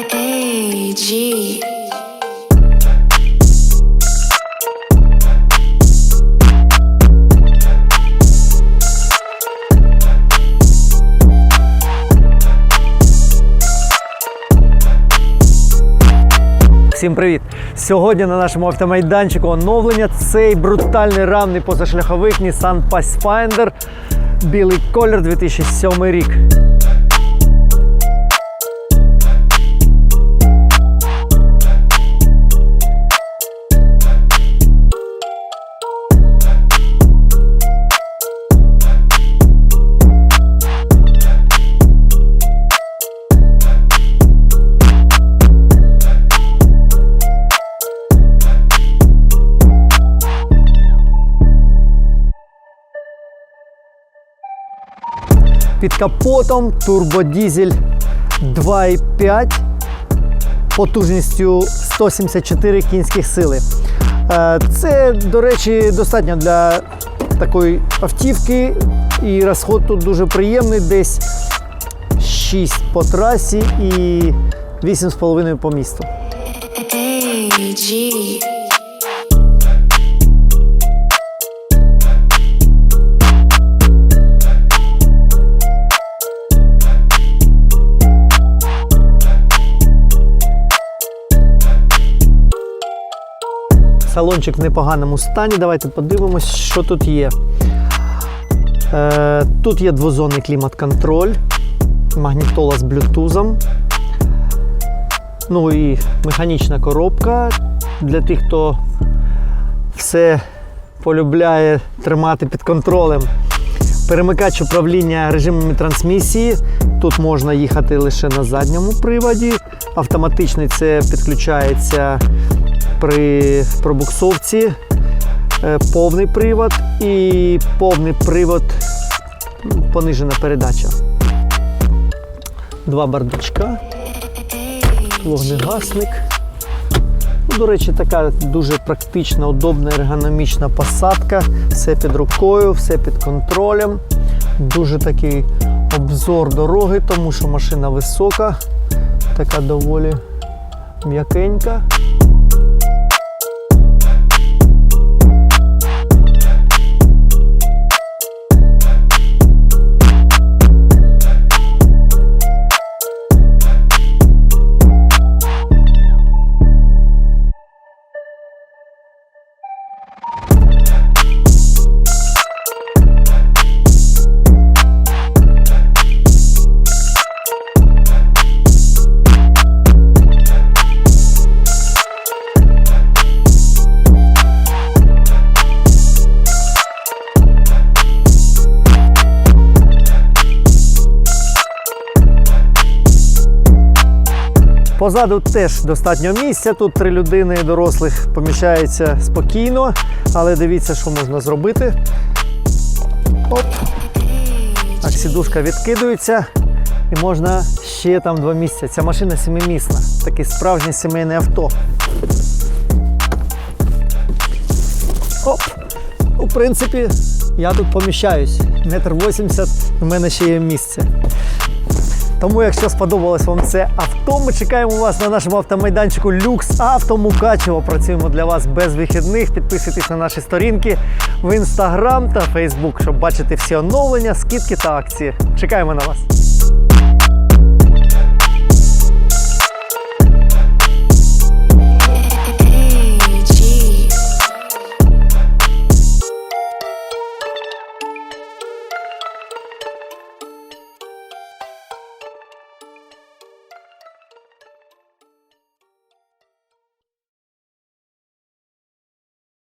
AG. Всім привіт! Сьогодні на нашому автомайданчику оновлення цей брутальний рамний позашляховик Nissan Pathfinder білий колір 2007 рік. Під капотом турбодізель 2,5 потужністю 174 кінських сили. Е, Це, до речі, достатньо для такої автівки, і розход тут дуже приємний, десь 6 по трасі і 8,5 по місту. Салончик в непоганому стані. Давайте подивимось, що тут є. Е, тут є двозонний клімат-контроль, магнітола з блютузом. Ну і механічна коробка для тих, хто все полюбляє тримати під контролем. Перемикач управління режимами трансмісії. Тут можна їхати лише на задньому приводі. Автоматичний це підключається при пробуксовці, е, повний привод і повний привод, понижена передача. Два бардачка, вогнегасник. Ну, До речі, така дуже практична, удобна, ергономічна посадка. Все під рукою, все під контролем. Дуже такий обзор дороги, тому що машина висока, така доволі м'якенька. Позаду теж достатньо місця. Тут три людини дорослих поміщаються спокійно, але дивіться, що можна зробити. Оп. Так, сідушка відкидується і можна ще там два місця. Ця машина семимісна, таке справжнє сімейне авто. Оп! У принципі, я тут поміщаюсь. Метр вісімдесят, у мене ще є місце. Тому, якщо сподобалось вам це авто, ми чекаємо вас на нашому автомайданчику Люкс Авто Мукачево. Працюємо для вас без вихідних. Підписуйтесь на наші сторінки в інстаграм та фейсбук, щоб бачити всі оновлення, скидки та акції. Чекаємо на вас.